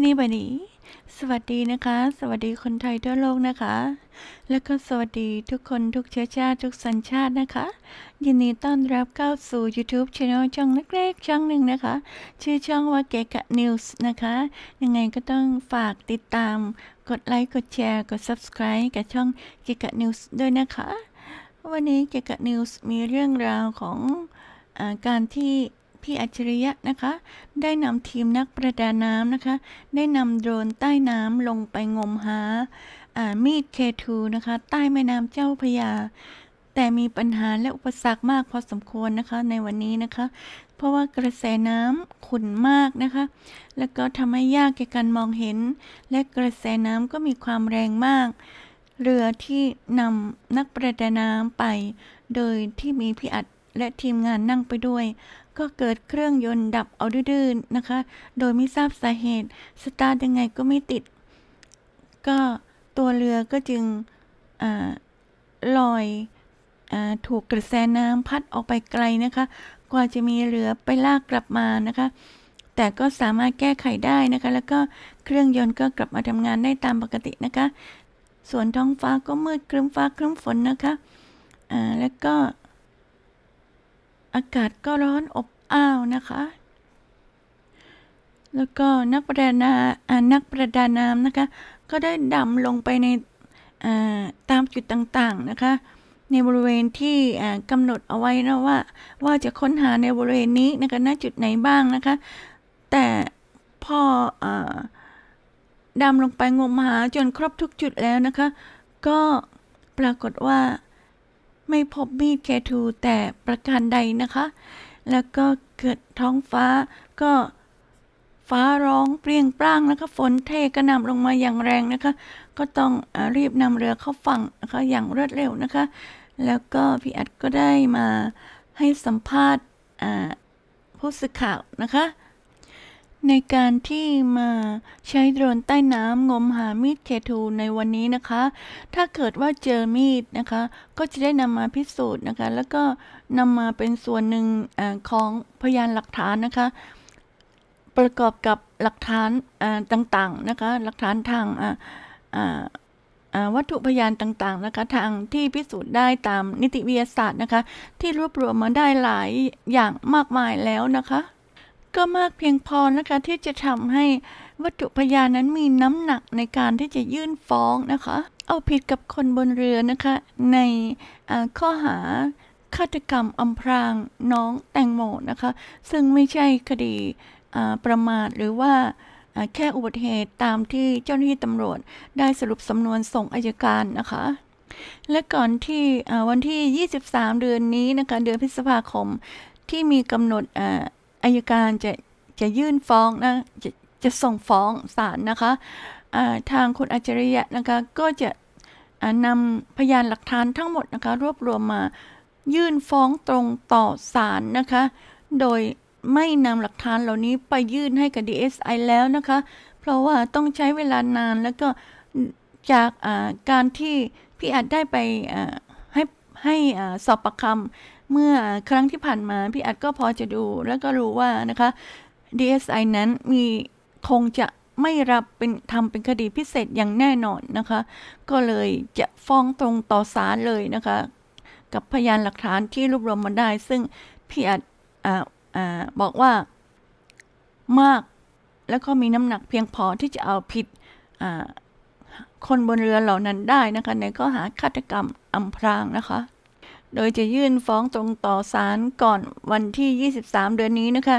anybody สวัสดีนะคะ สวัสดีคนไทยทั่วโลกนะคะ แล้วก็สวัสดีทุกคนทุกเชื้อชาติทุกสัญชาตินะคะ ยินดีต้อนรับเข้าสู่ YouTube Channel ช่องเล็กๆช่องหนึ่งนะคะ ชื่อช่องว่าเกกะ News นะคะ ยังไงก็ต้องฝากติดตาม กดไลค์กดแชร์กด Subscribe กับช่องเกกะ News ด้วยนะคะ วันนี้เกกะ News มีเรื่องราวของอการที่ พี่อัจฉริยะนะคะ ได้นำทีมนักประดาน้ำนะคะ ได้นำโดรนใต้น้ำลงไปงมหาอ่ามีด K2 นะคะ ใต้แม่น้ำเจ้าพยา แต่มีปัญหาและอุปสรรคมากพอสมควรนะคะในวันนี้นะคะ เพราะว่ากระแสน้ำขุ่นมากนะคะ แล้วก็ทำให้ยากแก่การมองเห็น และกระแสน้ำก็มีความแรงมาก เรือที่นำนักประดาน้ำไป โดยที่มีพี่อัดและทีมงานนั่งไปด้วย ก็เกิดเครื่องยนต์ดับเอาดื้อๆนะคะ โดยไม่ทราบสาเหตุ สตาร์ทยังไงก็ไม่ติด ก็ตัวเรือก็จึงอลอยอถูกกระแสน้ำพัดออกไปไกลนะคะ กว่าจะมีเรือไปลากกลับมานะคะ แต่ก็สามารถแก้ไขได้นะคะ แล้วก็เครื่องยนต์ก็กลับมาทำงานได้ตามปกตินะคะ ส่วนท้องฟ้าก็มืดครึ้มฟ้าครึ้มฝนนะคะ แล้วก็ อากาศก็ร้อนอบอ้าวนะคะ แล้วก็นักประดานาอ่านักประดาน้ำนะคะ ก็ได้ดำลงไปในตามจุดต่างๆนะคะ ในบริเวณที่กำหนดเอาไว้นะว่า ว่าจะค้นหาในบริเวณนี้นะคะณจุดไหนบ้างนะคะ แต่พออดำลงไปงมหาจนครบทุกจุดแล้วนะคะ ก็ปรากฏว่า ไม่พบมีดแคทูแต่ประการใดนะคะ แล้วก็เกิดท้องฟ้าก็ฟ้าร้องเปรี้ยงปร้างนะคะ ฝนเทกระหน่ำลงมาอย่างแรงนะคะ ก็ต้องอรีบนำเรือเข้าฝั่งนะคะอย่างรวดเร็วนะคะ แล้วก็พี่อัดก็ได้มาให้สัมภาษณ์ผู้สื่อข่าวนะคะ ในการที่มาใช้โดรนใต้น้ำงมหามีดเคทูในวันนี้นะคะ ถ้าเกิดว่าเจอมีดนะคะ ก็จะได้นำมาพิสูจน์นะคะ แล้วก็นำมาเป็นส่วนหนึ่งอของพยานหลักฐานนะคะ ประกอบกับหลักฐานต่างๆนะคะ หลักฐานทางวัตถุพยานต่างๆนะคะ ทางที่พิสูจน์ได้ตามนิติวิทยาศาสตร์นะคะ ที่รวบรวมมาได้หลายอย่างมากมายแล้วนะคะ ก็มากเพียงพอนะคะที่จะทำให้วัตถุพยานนั้นมีน้ำหนักในการที่จะยื่นฟ้องนะคะ เอาผิดกับคนบนเรือนะคะ ในข้อหาฆาตกรรมอำพรางน้องแตงโมนะคะ ซึ่งไม่ใช่คดีประมาทหรือว่าแค่อุบัติเหตุตามที่เจ้าหน้าที่ตำรวจได้สรุปสำนวนส่งอายการนะคะ และก่อนที่วันที่ 23 เดือนนี้นะคะเดือนพฤษภาคมที่มีกำหนด อายการจะจะยื่นฟ้องนะจะจะส่งฟ้องศาลนะคะทางคุณอัจฉริยะนะคะก็จะนำพยานหลักฐานทั้งหมดนะคะรวบรวมมายื่นฟ้องตรงต่อศาลนะคะ โดยไม่นำหลักฐานเหล่านี้ไปยื่นให้กับ DSI แล้วนะคะ เพราะว่าต้องใช้เวลานานแล้วก็จากการที่พี่อาจได้ไปให้ให้สอบปากคำ เมื่อครั้งที่ผ่านมา พี่อัดก็พอจะดูแล้วก็รู้ว่านะคะ DSI นั้นมีคงจะไม่รับเป็นทำเป็นคดีพิเศษอย่างแน่นอนนะคะ ก็เลยจะฟ้องตรงต่อศาลเลยนะคะ กับพยานหลักฐานที่รวบรวมมาได้ ซึ่งพี่อัดออบอกว่ามากแล้วก็มีน้ำหนักเพียงพอที่จะเอาผิดคนบนเรือเหล่านั้นได้นะคะ ในข้อหาฆาตกรรมอำพรางนะคะ โดยจะยื่นฟ้องตรงต่อศาลก่อนวันที่ 23 เดือนนี้นะคะ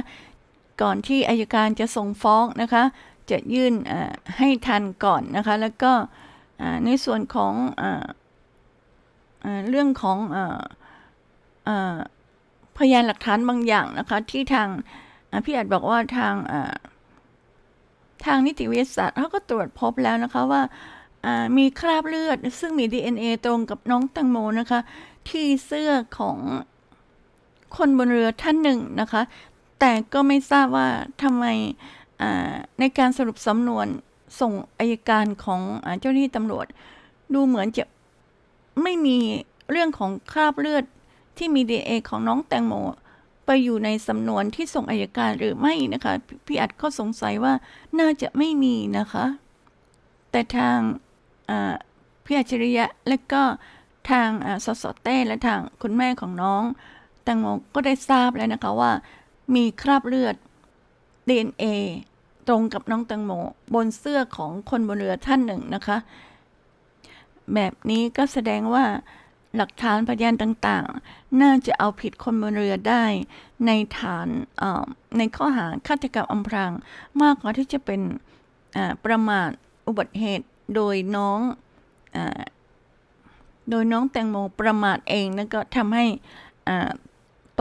ก่อนที่อายการจะส่งฟ้องนะคะ จะยื่นให้ทันก่อนนะคะ แล้วก็ในส่วนของออเรื่องของออพยานหลักฐานบางอย่างนะคะ ที่ทางพี่อาจบอกว่าทางทางนิติวิทยาศาสตร์เขาก็ตรวจพบแล้วนะคะว่ามีคราบเลือดซึ่งมี DNA ตรงกับน้องแตงโมนะคะ ที่เสื้อของคนบนเรือท่านหนึ่งนะคะ แต่ก็ไม่ทราบว่าทำไมในการสรุปสำนวนส่งอายการของอเจ้าหน้าที่ตำรวจ ดูเหมือนจะไม่มีเรื่องของคราบเลือดที่มี DNA ของน้องแตงโม ไปอยู่ในสำนวนที่ส่งอายการหรือไม่นะคะพพี่อัดก็สงสัยว่าน่าจะไม่มีนะคะ แต่ทางพี่อัจฉริยะและก็ ทางสสเต้และทางคุณแม่ของน้องแตงโมก็ได้ทราบแล้วนะคะว่า มีคราบเลือด DNA ตรงกับน้องแตงโมบนเสื้อของคนบนเรือท่านหนึ่งนะคะ แบบนี้ก็แสดงว่าหลักฐานพยานต่างๆ น่าจะเอาผิดคนบนเรือได้ ในฐานในข้อหาฆาตกรรมอำพราง มากกว่าที่จะเป็นประมาทอุบัติเหตุโดยน้องอ โดยน้องแตงโมประมาทเองแล้วก็ทำให้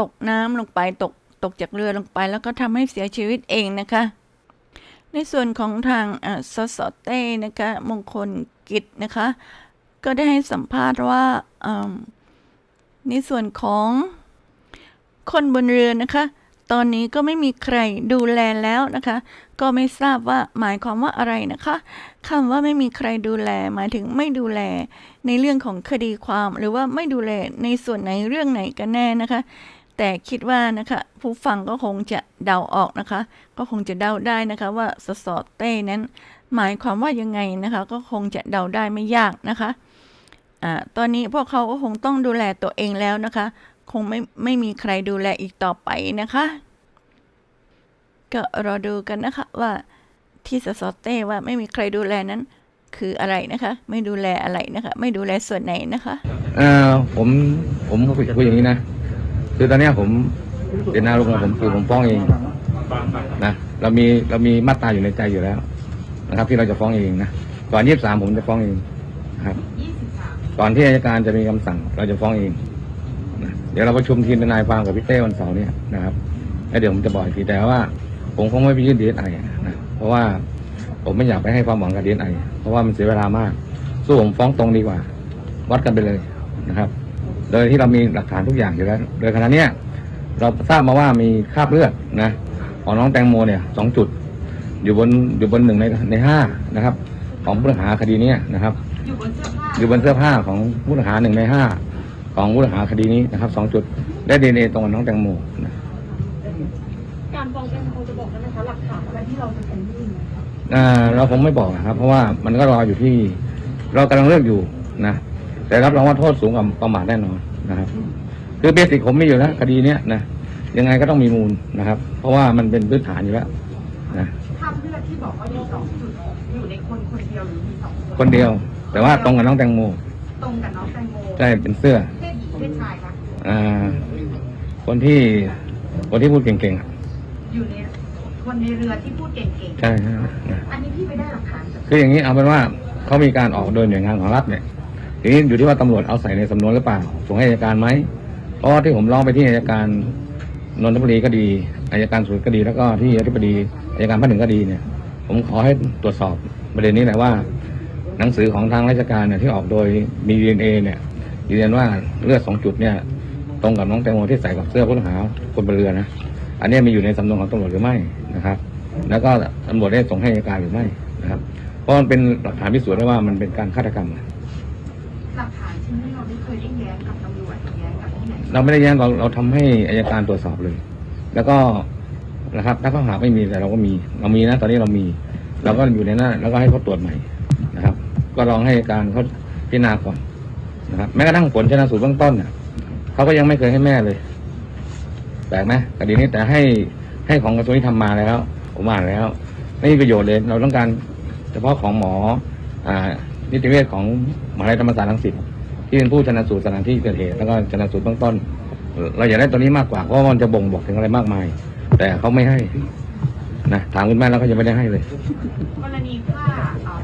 ตกน้ำลงไปตกตกจากเรือลงไป แล้วก็ทำให้เสียชีวิตเองนะคะ ในส่วนของทางอ่าสสเต้นะคะมงคลกิจนะคะ ก็ได้ให้สัมภาษณ์ว่าในส่วนของคนบนเรือนะคะ ตอนนี้ก็ไม่มีใครดูแลแล้วนะคะ ก็ไม่ทราบว่าหมายความว่าอะไรนะคะคำว่าไม่มีใครดูแล หมายถึงไม่ดูแล ในเรื่องของคดีความหรือว่าไม่ดูแลในส่วนไหนเรื่องไหนกันแน่นะคะ แต่คิดว่านะคะผู้ฟังก็คงจะเดาออกนะคะ ก็คงจะเดาได้นะคะว่าสสเต้นั้น หมายความว่ายังไงนะคะ ก็คงจะเดาได้ไม่ยากนะคะอ่าตอนนี้พวกเขาก็คงต้องดูแลตัวเองแล้วนะคะ คงไม่ไม่มีใครดูแลอีกต่อไปนะคะ ก็รอดูกันนะคะว่าที่สสเต้ว่าไม่มีใครดูแลนั้น คืออะไรนะคะ ไม่ดูแลอะไรนะคะ ไม่ดูแลส่วนไหนนะคะเออผมผมคุยคุยอย่างนี้นะคือตอนเนี้ยผมเป็นนายกของผมคือผมฟ้องเองนะเรามีเรามีมาตราอยู่ในใจอยู่แล้ว นะครับ ที่เราจะฟ้องเองนะก่อนยี่สิบสามผมจะฟ้องเองครับ ก่อนที่อัยการจะมีคำสั่ง เราจะฟ้องเอง เดี๋ยวเราประชุมทีมทนายความกับพี่เต้วันเสาร์เนี่ยนะครับแล้วเดี๋ยวผมจะบอกอีกทีแต่ว่า ผมคงไม่ไปยื่นดีเอสไอนะเพราะว่าผมไม่อยากไปให้ความหวังกับดีเอสไอเพราะว่ามันเสียเวลามาก สู้ผมฟ้องตรงดีกว่า วัดกันไปเลยนะครับ โดยที่เรามีหลักฐานทุกอย่างอยู่แล้ว โดยขณะเนี้ยเราทราบมาว่ามีคราบเลือดนะของน้องแตงโมเนี่ยสองจุด อยู่บนอยู่บนหนึ่งในในห้านะครับ ของผู้ต้องหาคดีเนี้ยนะครับอยู่บนเสื้อผ้าอยู่บนเสื้อผ้าของผู้ต้องหาหนึ่งในห้า ของผู้ต้องหาคดีนี้นะครับสองจุดได้ดีเอตรงกับน้องแตงโมนะการฟ้องแตงโมจะบอกได้ไหมคะหลักฐานอะไรที่เราจะเป็นยื่นเนี่ยอ่าเราคงไม่บอกนะครับ เพราะว่ามันก็รออยู่ที่ เรากำลังเลือกอยู่นะแต่รับรองว่าโทษสูงกว่าประมาทแน่นอนนะครับ คือเบสิกผมมีอยู่แล้วคดีเนี้ยนะยังไงก็ต้องมีมูลนะครับ เพราะว่ามันเป็นพื้นฐานอยู่แล้วนะคราบเลือดที่บอกว่าอยู่สองจุดอยู่ในคนคนเดียวหรือมีสองคนคนเดียว แต่ว่าตรงกับน้องแตงโม ตรงกับน้องแตงโมใช่เป็นเสื้อ เพศหญิงเพศชายคะอ่า คนที่คนที่พูดเก่งๆอะอยู่ในคนในเรือที่พูดเก่งใช่ใช่นะ ๆอันนี้พี่ไปได้หลักฐานจากคืออย่างนี้เอาเป็นว่าเขามีการออกโดยหน่วยงานของรัฐเนี่ยทีนี้อยู่ที่ว่าตำรวจเอาใส่ในสำนวนหรือเปล่าส่งให้อัยการไหมเพราะว่าที่ผมร้องไปที่อัยการนนทบุรีก็ดีอัยการสูงก็ดีแล้วก็ที่อธิบดีอัยการภาคหนึ่งก็ดีเนี่ย ผมขอให้ตรวจสอบประเด็นนี้หน่อยว่า หนังสือของทางราชการเนี่ยที่ออกโดยมีดีเอ็นเอเนี่ยยืนยันว่าเลือดสองจุดเนี่ย ตรงกับน้องแตงโมที่ใส่กับเสื้อผู้ต้องหาคนบนเรือนะอันเนี้ยมีอยู่ในสำนวนของตำรวจหรือไม่นะครับ แล้วก็ตำรวจได้ส่งให้อัยการหรือไม่นะครับเพราะมันเป็นหลักฐานพิสูจน์ได้ว่ามันเป็นการฆาตกรรมหลักฐานชิ้นนี้เราไม่เคยได้แย้งกับตำรวจแย้งกับที่ไหนเราไม่ได้แย้งเราเราทำให้อัยการตรวจสอบเลย แล้วก็นะครับถ้าเขาหาไม่มีแต่เราก็มี เรามีนะตอนนี้เรามี เราก็อยู่ในหน้าแล้วก็ให้เขาตรวจใหม่นะครับ ก็ลองให้การเขาพิจารณาก่อนนะครับแม้กระทั่งผลชนะสูตรเบื้องต้นเนี่ยเขาก็ยังไม่เคยให้แม่เลยแปลกไหมคดีนี้แต่ให้ให้ของกระทรวงยุติธรรมาแล้วผมอ่านแล้ว ไม่มีประโยชน์เลย เราต้องการเฉพาะของหมออ่านิติเวชของมหาวิทยาลัยธรรมศาสตร์รังสิตที่เป็นผู้ชนะสูตรสถานที่เกิดเหตุแล้วก็ชนะสูตรเบื้องต้น เราอยากได้ตัวนี้มากกว่าเพราะมันจะบ่งบอกถึงอะไรมากมาย แต่เขาไม่ให้นะถามคุณแม่แล้วก็ยังไม่ได้ให้เลย กรณีผ้า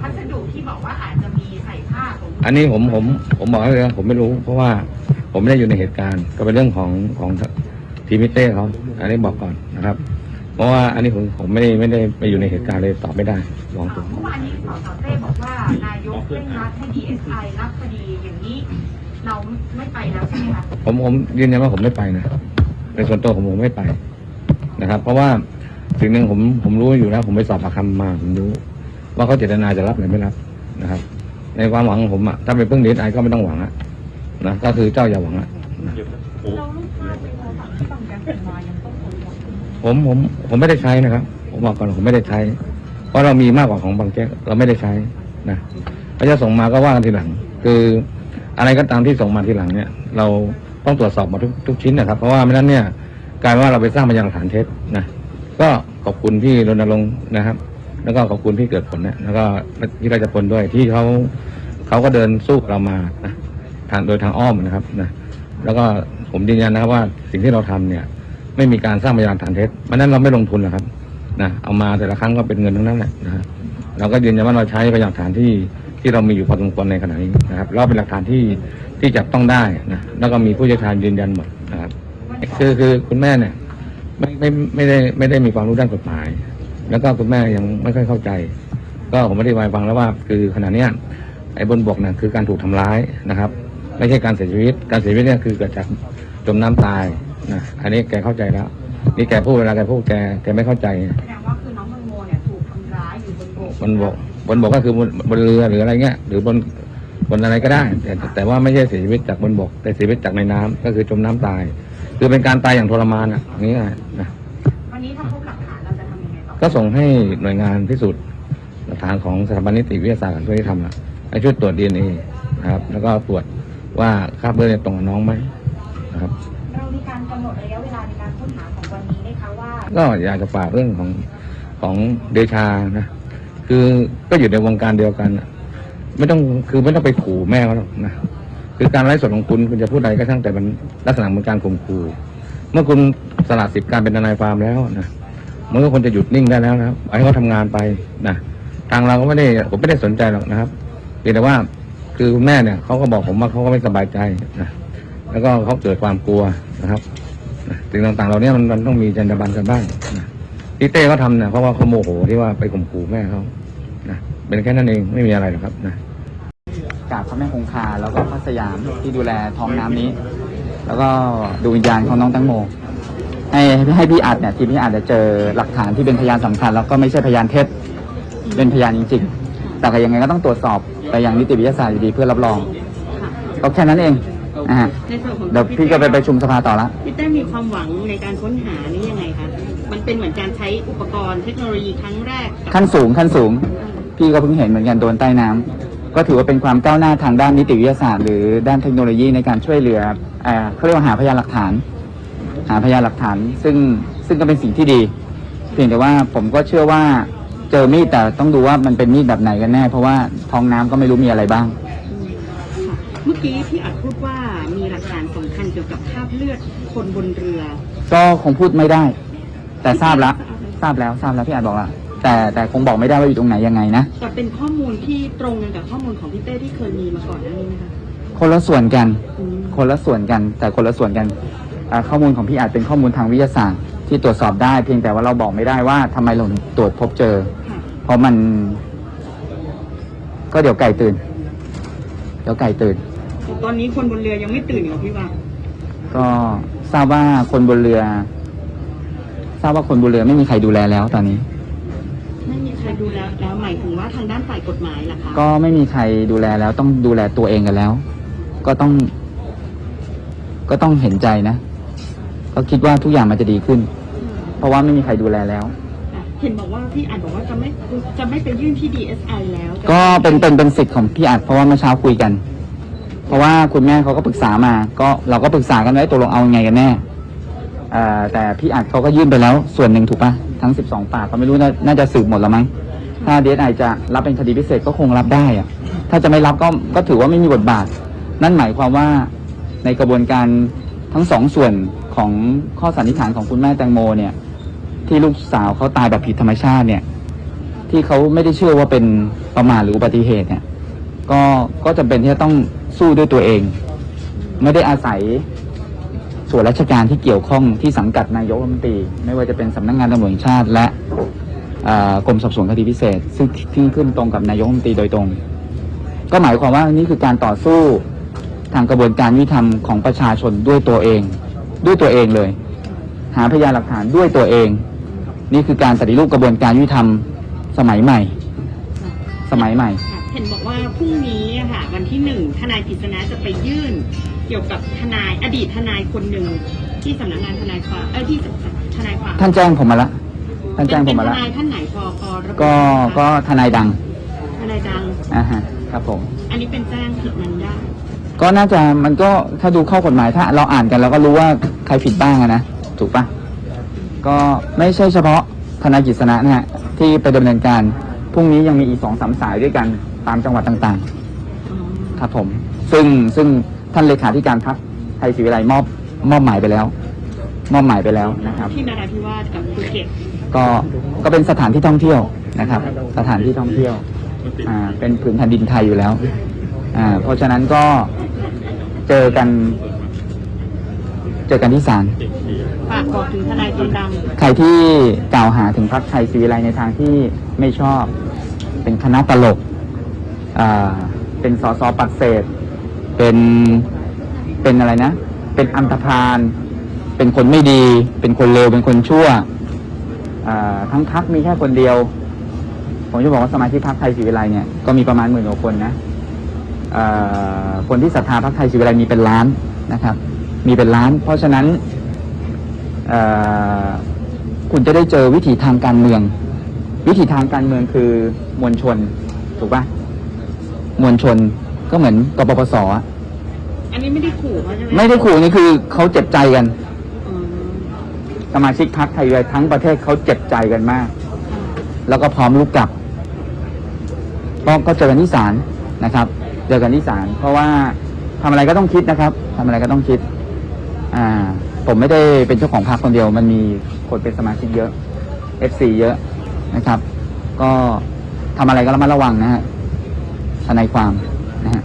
พัส ที่บอกว่าอาจจะมีใส่ผ้าผมอันนี้ผมผมผมบอกให้เลยนะผมไม่รู้ เพราะว่าผมไม่ได้อยู่ในเหตุการณ์ ก็เป็นเรื่องของของทีมิเต้เขาอันนี้บอกก่อนนะครับ เพราะว่าอันนี้ผมผมไม่ได้ไม่ได้ไปอยู่ในเหตุการณ์เลยตอบไม่ได้ลองตัวเมื่อวานนี้สสเต้บอกว่านายกเร่งรัดให้ DSI รับคดีอย่างนี้ เราไม่ไปแล้วใช่ไหมคะผมผมยืนยันว่าผมไม่ไปนะในส่วนตัวผมผมไม่ไปนะครับ เพราะว่าสิ่งหนึ่งผมผมรู้อยู่แล้ว ผมไปสอบปากคำมาผมรู้ ว่าเขาเจตนาจะรับหรือไม่รับ นะครับ ในความหวังของผมอะถ้าไปพึ่งดีไอก็ไม่ต้องหวังอะนะก็คือเจ้าอย่าหวังอะเราลูกผมผมผมไม่ได้ใช้นะครับ ผมบอกก่อนผมไม่ได้ใช้ เพราะเรามีมากกว่าของบางแจ๊กเราไม่ได้ใช้นะเขาจะส่งมาก็ว่ากันทีหลัง คืออะไรก็ตามที่ส่งมาทีหลังเนี่ย เราต้องตรวจสอบหมาทุกทุกชิ้นนะครับ เพราะว่าไม่นั้นเนี่ยกลายว่าเราไปสร้างพยานหลักฐานเท็จนะก็ขอบคุณพี่รณรงค์นะครับ แล้วก็ขอบคุณพี่เกิดผลนะแล้วก็พี่ราชพลด้วยที่เขาเขาก็เดินสู้กับเรามานะทางโดยทางอ้อมนะครับนะแล้วก็ผมยืนยันนะครับว่าสิ่งที่เราทำเนี่ย ไม่มีการสร้างพยานฐานเท็จมันนั้นเราไม่ลงทุนหรอกครับนะเอามาแต่ละครั้งก็เป็นเงินทั้งนั้นแหละนะฮะเราก็ยืนยันว่าเราใช้พยานฐานที่ที่เรามีอยู่พอสมควรในขณะนี้นะครับแล้วเป็นหลักฐานที่ที่จับต้องได้นะแล้วก็มีผู้เชี่ยวชาญยืนยันหมดนะครับคือคือคุณแม่เนี่ยไม่ไม่ไม่ได้ไม่ได้มีความรู้ด้านกฎหมาย แล้วก็คุณแม่ยังไม่ค่อยเข้าใจ ก็ผมไม่ได้วายฟังแล้วว่าคือขณะเนี้ยไอ้บนบกเนี่ยคือการถูกทำร้ายนะครับ ไม่ใช่การเสียชีวิต การเสียชีวิตเนี่ยคือเกิดจากจมน้ำตายนะอันนี้แกเข้าใจแล้ว นี่แกพูดเวลาแกพูดแกแกไม่เข้าใจแสดงว่าคือน้องแตงโมเนี่ยถูกทำร้ายอยู่บนบกบนบกบนบกก็คือบนบนเรือหรืออะไรเงี้ยหรือบนบนอะไรก็ได้ แต่แต่ว่าไม่ใช่เสียชีวิตจากบนบก แต่เสียชีวิตจากในน้ำก็คือจมน้ำตาย คือเป็นการตายอย่างทรมานอะอย่างนี้ไงนะวันนี้ถ้าพบหลัก ก็ส่งให้หน่วยงานพิสูจน์หลักฐานของสถาบันนิติวิทยาศาสตร์การช่วยทำอะให้ช่วยตรวจดีเอ็นเอนะครับ แล้วก็ตรวจว่าคราบเลือดเนี่ยตรงกับน้องไหมนะครับ เรามีการกำหนดระยะเวลาในการค้นหาของวันนี้ไหมคะว่า ก็อยากจะฝากเรื่องของของเดชานะ คือก็อยู่ในวงการเดียวกันน่ะไม่ต้องคือไม่ต้องไปขู่แม่เขาหรอกนะ คือการไลฟ์สดของคุณคุณจะพูดอะไรก็ช่างแต่มันลักษณะเหมือนการข่มขู่ เมื่อคุณสละสิทธิ์การเป็นทนายความแล้วนะ มันก็ควรจะหยุดนิ่งได้แล้วนะครับให้เขาทำงานไปนะทางเราก็ไม่ได้ผมไม่ได้สนใจหรอกนะครับเพียงแต่ว่าคือคุณแม่เนี่ยเขาก็บอกผมว่าเขาก็ไม่สบายใจนะแล้วก็เขาเกิดความกลัวนะครับสิ่งต่างๆเหล่านี้มันมันต้องมีจรรยาบรรณกันบ้างนะที่เต้เขาทำเนี่ยเพราะว่าเขาโมโหที่ว่าไปข่มขู่แม่เขานะเป็นแค่นั้นเองไม่มีอะไรหรอกครับนะกราบพระแม่คงคาแล้วก็พระสยามที่ดูแลท้องน้ำนี้ แล้วก็ดูวิญญาณของน้องตั้งโม ให้ให้พี่อัดเนี่ยทีมพี่อัดจะเจอหลักฐานที่เป็นพยานสำคัญ แล้วก็ไม่ใช่พยานเท็จเป็นพยานจริงๆ แต่ก็ยังไงก็ต้องตรวจสอบไปยังนิติวิทยาศาสตร์อยู่ดีเพื่อรับรองก็แค่นั้นเองนะฮะในส่วนของเดี๋ยวพี่ก็ไปประชุมสภาต่อละพี่เต้มีความหวังในการค้นหานี่ยังไงคะมันเป็นเหมือนการใช้อุปกรณ์เทคโนโลยีครั้งแรก ขั้นสูงขั้นสูง พี่ก็เพิ่งเห็นเหมือนกันโดนใต้น้ำก็ถือว่าเป็นความก้าวหน้าทางด้านนิติวิทยาศาสตร์ หรือด้านเทคโนโลยีในการช่วยเหลือเอ่อเขาเรียกว่าหาพยานหลักฐาน หาพยานหลักฐานซึ่งซึ่งก็เป็นสิ่งที่ดี เพียงแต่ว่าผมก็เชื่อว่าเจอมีดแต่ต้องดูว่ามันเป็นมีดแบบไหนกันแน่ เพราะว่าท้องน้ำก็ไม่รู้มีอะไรบ้าง เมื่อกี้พี่อัดพูดว่ามีหลักฐานสำคัญเกี่ยวกับคราบเลือดคนบนเรือ ก็คงพูดไม่ได้ แต่ทราบแล้วทราบแล้วทราบแล้วพี่อาจบอกละแต่แต่คงบอกไม่ได้ว่าอยู่ตรงไหนยังไงนะ แต่เป็นข้อมูลที่ตรงกันกับข้อมูลของพี่เต้ที่เคยมีมาก่อนหน้านี้ไหมคะคนละส่วนกัน อืมคนละส่วนกัน แต่คนละส่วนกันอ่า ข้อมูลของพี่อาจเป็นข้อมูลทางวิทยาศาสตร์ ที่ตรวจสอบได้ เพียงแต่ว่าเราบอกไม่ได้ว่าทำไมเราถึงตรวจพบเจอค่ะเพราะมัน ก็เดี๋ยวไก่ตื่น เดี๋ยวไก่ตื่น ตอนนี้คนบนเรือยังไม่ตื่นเหรอพี่ว่า ก็ทราบว่าคนบนเรือ ทราบว่าคนบนเรือไม่มีใครดูแลแล้วตอนนี้ไม่มีใครดูแลแล้วหมายถึงว่าทางด้านฝ่ายกฎหมายล่ะคะก็ไม่มีใครดูแลแล้วต้องดูแลตัวเองกันแล้ว ก็ต้อง ก็ต้องเห็นใจนะ ก็คิดว่าทุกอย่างมันจะดีขึ้น เพราะว่าไม่มีใครดูแลแล้วค่ะเห็นบอกว่าพี่อัดบอกว่าจะไม่จะไม่ไปยื่นที่ DSI แล้วจะก็เป็นเป็นเป็นสิทธิ์ของพี่อัดเพราะว่าเมื่อเช้าคุยกัน เพราะว่าคุณแม่เขาก็ปรึกษามา ก็เราก็ปรึกษากันไว้ตกลงเอายังไงกันแน่เอ่อแต่พี่อัดเขาก็ยื่นไปแล้วส่วนหนึ่งถูกปะทั้ง 12 ปากเขาไม่รู้น่าน่าจะสืบหมดแล้วมั้งถ้าดีเอสไอจะรับเป็นคดีพิเศษก็คงรับได้อะถ้าจะไม่รับก็ก็ถือว่าไม่มีบทบาท นั่นหมายความว่าในกระบวนการ ทั้งสองส่วนของข้อสันนิษฐานของคุณแม่แตงโมเนี่ย ที่ลูกสาวเขาตายแบบผิดธรรมชาติเนี่ย ที่เขาไม่ได้เชื่อว่าเป็นประมาทหรืออุบัติเหตุเนี่ย ก็ก็จำเป็นที่จะต้องสู้ด้วยตัวเอง ไม่ได้อาศัยส่วนราชการที่เกี่ยวข้องที่สังกัดนายกรัฐมนตรี ไม่ว่าจะเป็นสำนักงานตำรวจแห่งชาติ และกรมสอบสวนคดีพิเศษ ซึ่งที่ขึ้นตรงกับนายกรัฐมนตรีโดยตรง ก็หมายความว่านี่คือการต่อสู้ ทางกระบวนการยุติธรรมของประชาชนด้วยตัวเอง ด้วยตัวเองเลย หาพยานหลักฐานด้วยตัวเอง นี่คือการปฏิรูปกระบวนการยุติธรรมสมัยใหม่ สมัยใหม่ค่ะเห็นบอกว่าพรุ่งนี้อะค่ะวันที่หนึ่งทนายกฤษณะจะไปยื่น เกี่ยวกับทนายอดีตทนายคนหนึ่งที่สำนักงานทนายความเออที่ทนายความท่านแจ้งผมมาละท่านแจ้งผมมาเป็นละทนายท่านไหนพอพอระบุก็ไหมคะก็ทนายดังทนายดัง อ่าฮะครับผม อันนี้เป็นแจ้งผิดมันได้ก็ น่าจะมันก็ถ้าดูข้อกฎหมายถ้าเราอ่านกันเราก็รู้ว่าใครผิดบ้างอะนะถูกปะก็ไม่ใช่เฉพาะทนายกิษณะนะฮะที่ไปดำเนินการพรุ่งนี้ยังมีอีกสองสามสายด้วยกันตามจังหวัดต่างๆ ครับผม ซึ่งซึ่งท่านเลขาธิการพรรคไทยศรีวิไลมอบมอบหมายไปแล้ว มอบหมายไปแล้วนะครับ ที่นราธิวาสกับภูเก็ตก็ก็เป็นสถานที่ท่องเที่ยวนะครับ สถานที่ท่องเที่ยวอ่าเป็นผืนแผ่นดินไทยอยู่แล้ว อ่าเพราะฉะนั้นก็เจอกัน เจอกันที่ศาลฝากบอกถึงทนายคนดังใครที่กล่าวหาถึงพรรคไทยศรีวิไลในทางที่ไม่ชอบ เป็นคณะตลกอ่าเป็นสสปัดเศษ เป็นเป็นอะไรนะ เป็นอันธพาลเป็นคนไม่ดี เป็นคนเลวเป็นคนชั่วอ่าทั้งพักมีแค่คนเดียว ผมจะบอกว่าสมาชิกพรรคไทยศรีวิไลเนี่ยก็มีประมาณหมื่นกว่าคนนะอ่า คนที่ศรัทธาพรรคไทยศรีวิไลมีเป็นล้านนะครับ มีเป็นล้าน เพราะฉะนั้นเอ่อคุณจะได้เจอวิถีทางการเมือง วิถีทางการเมืองคือมวลชน ถูกปะมวลชนก็เหมือนกปปสอะอันนี้ไม่ได้ขู่เขาใช่ไหมไม่ได้ขู่นี่คือเขาเจ็บใจกันอืมสมาชิกพรรคไทยทั้งประเทศเขาเจ็บใจกันมาก แล้วก็พร้อมลุกกลับก็ก็เจอกันที่ศาลนะครับ เจอกันที่ศาลเพราะว่าทำอะไรก็ต้องคิดนะครับทำอะไรก็ต้องคิด อ่า ผมไม่ได้เป็นเจ้าของพรรคคนเดียว มันมีคนเป็นสมาชิกเยอะ FC เยอะนะครับ ก็ทำอะไรก็ระมัดระวังนะฮะทนายความนะฮะ